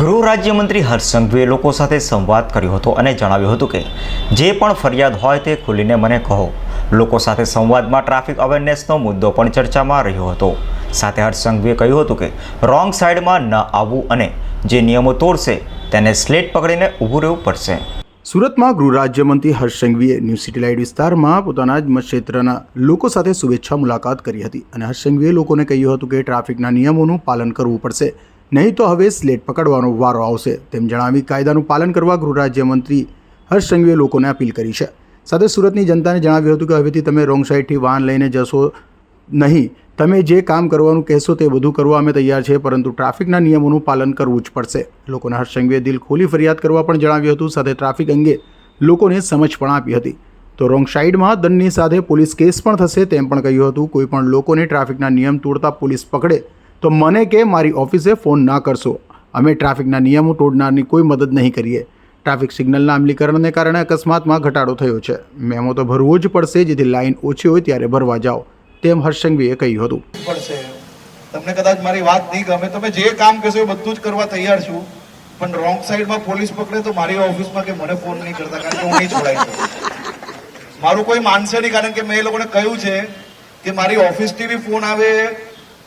ગૃહ રાજ્યમંત્રી હર્ષ લોકો સાથે સંવાદ કર્યો હતો અને જણાવ્યું હતું કે, જે પણ ફરિયાદ હોય તે ખુલીને મને કહો. લોકો સાથે સંવાદમાં ટ્રાફિક અવેરનેસનો મુદ્દો પણ ચર્ચામાં રહ્યો હતો. સાથે હર્ષ કહ્યું હતું કે, રોંગ સાઈડમાં ન આવવું અને જે નિયમો તોડશે, તેને સ્લેટ પકડીને ઊભું રહેવું પડશે. સુરતમાં ગૃહ રાજ્યમંત્રી હર્ષ સંઘવીએ ન્યૂ સિટી લાઇટ વિસ્તારમાં પોતાના જ મતક્ષેત્રના લોકો સાથે શુભેચ્છા મુલાકાત કરી હતી અને હર્ષ લોકોને કહ્યું હતું કે, ટ્રાફિકના નિયમોનું પાલન કરવું પડશે. નહીં તો હવે સ્લેટ પકડવાનો વારો આવશે, તેમ જણાવી કાયદાનું પાલન કરવા ગૃહ રાજ્યમંત્રી હર્ષ સંઘવીએ લોકોને અપીલ કરી છે. સાથે સુરતની જનતાને જણાવ્યું હતું કે હવેથી તમે રોંગ સાઈડથી વાહન લઈને જશો નહીં. તમે જે કામ કરવાનું કહેશો તે બધું કરવા અમે તૈયાર છે પરંતુ ટ્રાફિકના નિયમોનું પાલન કરવું જ પડશે. લોકોને હર્ષ સંઘવીએ દિલ ખોલી ફરિયાદ કરવા પણ જણાવ્યું હતું. સાથે ટ્રાફિક અંગે લોકોને સમજ પણ આપી હતી. તો રોંગ સાઈડમાં દંડની સાથે પોલીસ કેસ પણ થશે તેમ પણ કહ્યું હતું. કોઈ પણ લોકોને ટ્રાફિકના નિયમ તોડતા પોલીસ પકડે તો મને કે મારી ઓફિસે ફોન ના કરશો. અમે ટ્રાફિકના નિયમો તોડનારની કોઈ મદદ નહીં કરીએ. ટ્રાફિક સિગ્નલના અમલીકરણને કારણે અકસ્માતમાં ઘટાડો થયો છે. મેમો તો ભરવો જ પડશે, જેથી લાઇન ઓછી હોય ત્યારે ભરવા જાઓ, તેમ હર્ષંગવીએ કહ્યું હતું. પડશે. તમને કદાચ મારી વાત નહીં ગમે, તમે જે કામ કહેશો એ બધું જ કરવા તૈયાર છું. પણ રોંગ સાઈડમાં પોલીસ પકડે તો મારી ઓફિસમાં કે મને ફોન નહીં કરતા, કારણ કે હું નહીં શકું. મારું કોઈ માનશે નહીં, કારણ કે મેં એ લોકોને કહ્યું છે કે મારી ઓફિસથી બી ફોન આવે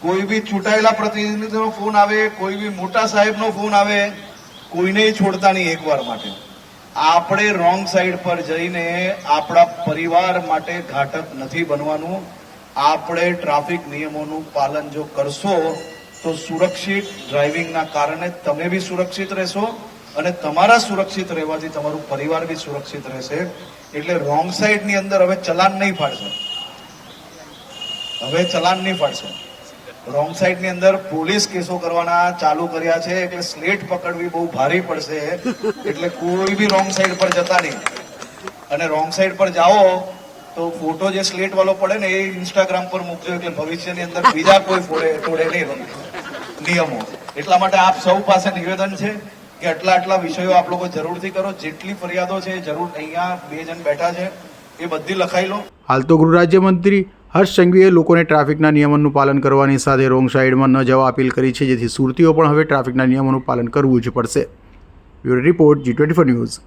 કોઈ બી ચૂંટાયેલા પ્રતિનિધિનો ફોન આવે, કોઈ બી મોટા સાહેબનો ફોન આવે, કોઈને છોડતા નહીં એકવાર માટે. આપણે રોંગ સાઈડ પર જઈને આપણા પરિવાર માટે ઘાટક નથી બનવાનું. આપણે ટ્રાફિક નિયમોનું પાલન જો કરશો, તો સુરક્ષિત ડ્રાઇવિંગના કારણે તમે બી સુરક્ષિત રહેશો અને તમારા સુરક્ષિત રહેવાથી તમારું પરિવાર બી સુરક્ષિત રહેશે. એટલે રોંગ સાઈડની અંદર હવે ચલાન નહીં ફાડશે હવે ચલાન નહીં ફાડશે રોંગ સાઈડની અંદર પોલીસ કેસો કરવાના ચાલુ કર્યા છે. એટલે સ્લેટ પકડવી બહુ ભારી પડશે. એટલે કોઈ બી રોંગ સાઈડ પર જતા નહીં. અને રોંગ સાઈડ પર જાઓ તો ફોટો જે સ્લેટ વાળો પડે ને એ ઇન્સ્ટાગ્રામ પર મૂકજો. એટલે ભવિષ્યની અંદર બીજા કોઈ ફોડે, તોડે નહીં નિયમો. એટલા માટે આપ સૌ પાસે નિવેદન છે કે આટલા આટલા વિષયો આપ લોકો જરૂરથી કરો. જેટલી ફરિયાદો છે જરૂર અહીંયા બે જણ બેઠા છે. એ બધી લખાઈ લો. હાલ તો ગૃહ રાજ્યમંત્રી હર્ષ સંઘવીએ લોકોને ટ્રાફિકના નિયમોનું પાલન કરવાની સાથે રોંગ સાઈડમાં ન જવા અપીલ કરી છે, જેથી સુરતીઓ પણ હવે ટ્રાફિકના નિયમોનું પાલન કરવું જ પડશે. Bureau report, G twenty four news.